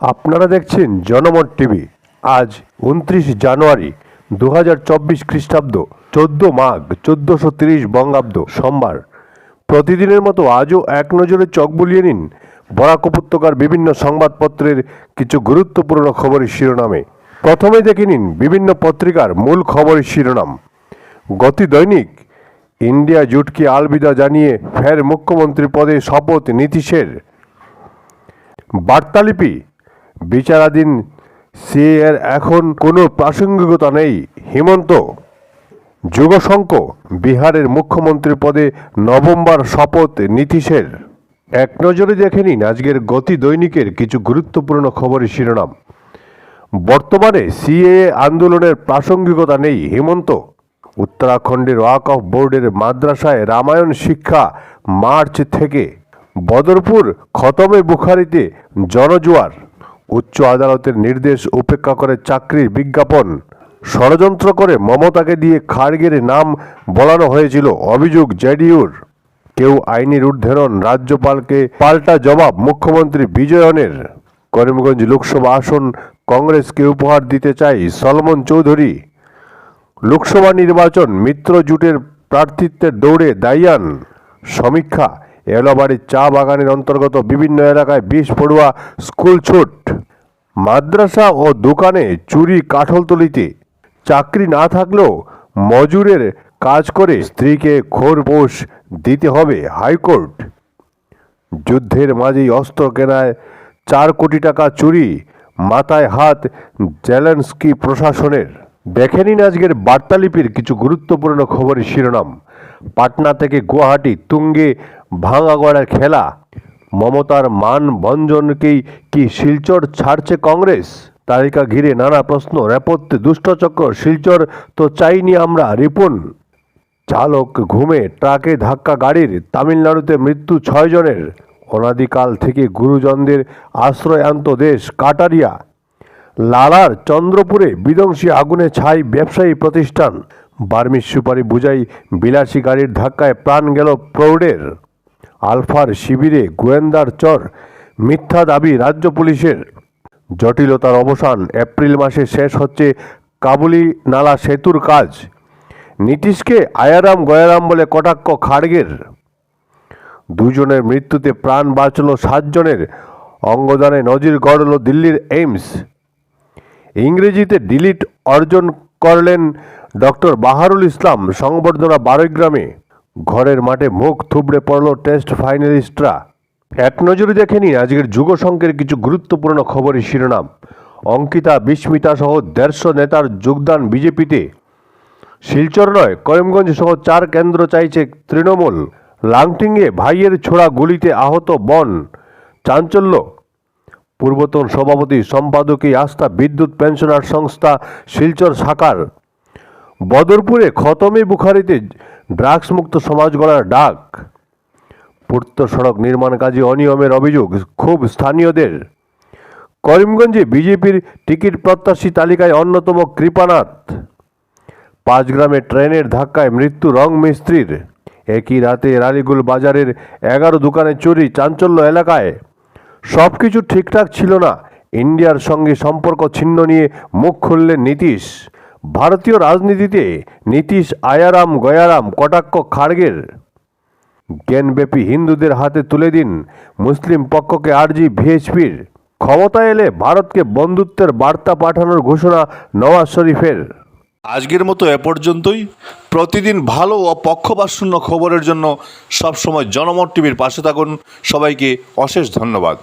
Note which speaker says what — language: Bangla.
Speaker 1: আপনারা দেখছেন জনমত টিভি। আজ উনত্রিশ জানুয়ারি দু হাজার চব্বিশ খ্রিস্টাব্দ, চোদ্দ মাঘ, চোদ্দশো তিরিশ বঙ্গাব্দ সোমবার। প্রতিদিনের মতো আজও এক নজরে চোখ বুলিয়ে নিন বরাক উপত্যকার বিভিন্ন সংবাদপত্রের কিছু গুরুত্বপূর্ণ খবরের শিরোনামে। প্রথমে দেখে নিন বিভিন্ন পত্রিকার মূল খবরের শিরোনাম। গতি দৈনিক, ইন্ডিয়া জুটকে আলবিদা জানিয়ে ফের মুখ্যমন্ত্রী পদে শপথ নীতিশের। বার্তালিপি বিচারাধীন সিএ এর এখন কোনো প্রাসঙ্গিকতা নেই। হিমন্ত যুগশঙ্ক, বিহারের মুখ্যমন্ত্রী পদে নভেম্বর শপথ নীতিশের। এক নজরে দেখে নিন আজকের গতি দৈনিকের কিছু গুরুত্বপূর্ণ খবরের শিরোনাম। বর্তমানে সিএএ আন্দোলনের প্রাসঙ্গিকতা নেই হিমন্ত। উত্তরাখণ্ডের ওয়াক অফ বোর্ডের মাদ্রাসায় রামায়ণ শিক্ষা মার্চ থেকে। বদরপুর, খতমে বুখারিতে জনজোয়ার। উচ্চ আদালতের নির্দেশ উপেক্ষা করে চাকরির বিজ্ঞাপন। ষড়যন্ত্র করে মমতাকে দিয়ে খাড়গের নাম বলানো হয়েছিল অভিযোগ জেডিউর। কেউ আইনের ঊর্ধ্বেরণ রাজ্যপালকে পাল্টা জবাব মুখ্যমন্ত্রী বিজয়নের। করিমগঞ্জ লোকসভা আসন কংগ্রেসকে উপহার দিতে চাই সলমন চৌধুরী। লোকসভা নির্বাচন মিত্র জোটের প্রার্থিত্বের দৌড়ে দাইয়ান সমীক্ষা এলাবাড়ির চা বাগানের অন্তর্গত বিভিন্ন এলাকায় বিষ পড়ুয়া স্কুল ছুট। মাদ্রাসা ও দোকানে চুরি কাঠলতলিতে চাকরি না থাকলেও মজুরের কাজ করে স্ত্রীকে খোরপোশ দিতে হবে হাইকোর্ট। যুদ্ধের মাঝেই অস্ত্র কেনায় চার কোটি টাকা চুরি, মাথায় হাত জেলেন্সকি প্রশাসনের। দেখে নিন আজকের বার্তালিপির কিছু গুরুত্বপূর্ণ খবরের শিরোনাম? পাটনা থেকে গুয়াহাটি তুঙ্গে ভাঙাগড়ার খেলা। মমতার মান ভঞ্জনকেই কি শিলচর ছাড়ছে কংগ্রেস? তালিকা ঘিরে নানা প্রশ্ন রেপত্যে দুষ্টচক্র শিলচর তো চাইনি আমরা রিপুন। চালক ঘুমে, ট্রাকে ধাক্কা গাড়ির, তামিলনাড়ুতে মৃত্যু ছয় জনের। অনাদিকাল থেকে গুরুজনদের আশ্রয় দেশ কাটারিয়া। লালার চন্দ্রপুরে বিধ্বংসী আগুনে ছাই ব্যবসায়ী প্রতিষ্ঠান। বার্মিস সুপারি বুঝাই বিলাসী গাড়ির ধাক্কায় প্রাণ গেল প্রৌঢ়ের। আলফার শিবিরে গোয়েন্দার চর, মিথ্যা দাবি রাজ্য পুলিশের। জটিলতার অবসান এপ্রিল মাসে শেষ হচ্ছে কাবুলি নালা সেতুর কাজ। নীতিশকে আয়ারাম গয়ারাম বলে কটাক্ষ খাড়গের। দুজনের মৃত্যুতে প্রাণ বাঁচল সাতজনের, অঙ্গদানে নজির গড়ল দিল্লির এইমস। ইংরেজিতে ডিলিট অর্জন করলেন ডক্টর বাহারুল ইসলাম, সংবর্ধনা বারোগ্রামে ঘরের মাঠে মুখ থুবড়ে পড়ল টেস্ট ফাইনালিস্টরা। এক নজরে দেখে নিন আজকের যুগসংঘের কিছু গুরুত্বপূর্ণ খবরের শিরোনাম। অঙ্কিতা, বিস্মিতা সহ দেড়শো নেতার যোগদান বিজেপিতে। শিলচর নয়, করিমগঞ্জ সহ চার কেন্দ্র চাইছে তৃণমূল। লাংটিংয়ে ভাইয়ের ছোড়া গুলিতে আহত বন। চাঞ্চল্য। পূর্বতন সভাপতি সম্পাদকী আস্থা বিদ্যুৎ পেনশনার সংস্থা শিলচর শাখার। বদরপুরে খতমে বুখারিতে ড্রাগস মুক্ত সমাজ গড়ার ডাক। পূর্ত সড়ক নির্মাণ কাজে অনিয়মের অভিযোগ, খুব স্থানীয়দের। করিমগঞ্জে বিজেপির টিকিট প্রত্যাশী তালিকায় অন্যতম কৃপানাথ। পাঁচগ্রামে ট্রেনের ধাক্কায় মৃত্যু রং মিস্ত্রির। একই রাতে রালিগুল বাজারের এগারো দোকানে চুরি চাঞ্চল্য এলাকায়। সব কিছু ঠিকঠাক ছিল না। ইন্ডিয়ার সঙ্গে সম্পর্ক ছিন্ন নিয়ে মুখ খুললেন নীতিশ। ভারতীয় রাজনীতিতে নীতিশ আয়ারাম গয়ারাম কটাক্ষ খাড়গের। জ্ঞানব্যাপী হিন্দুদের হাতে তুলে দিন মুসলিম পক্ষকে আরজি ভিএইচপির। ক্ষমতা এলে ভারতকে বন্ধুত্বের বার্তা পাঠানোর ঘোষণা নওয়াজ শরীফের।
Speaker 2: আজকের মতো এ পর্যন্তই। প্রতিদিন ভালো ও পক্ষপাতশূন্য খবরের জন্য সবসময় জনমত টিভির পাশে থাকুন। সবাইকে অশেষ ধন্যবাদ।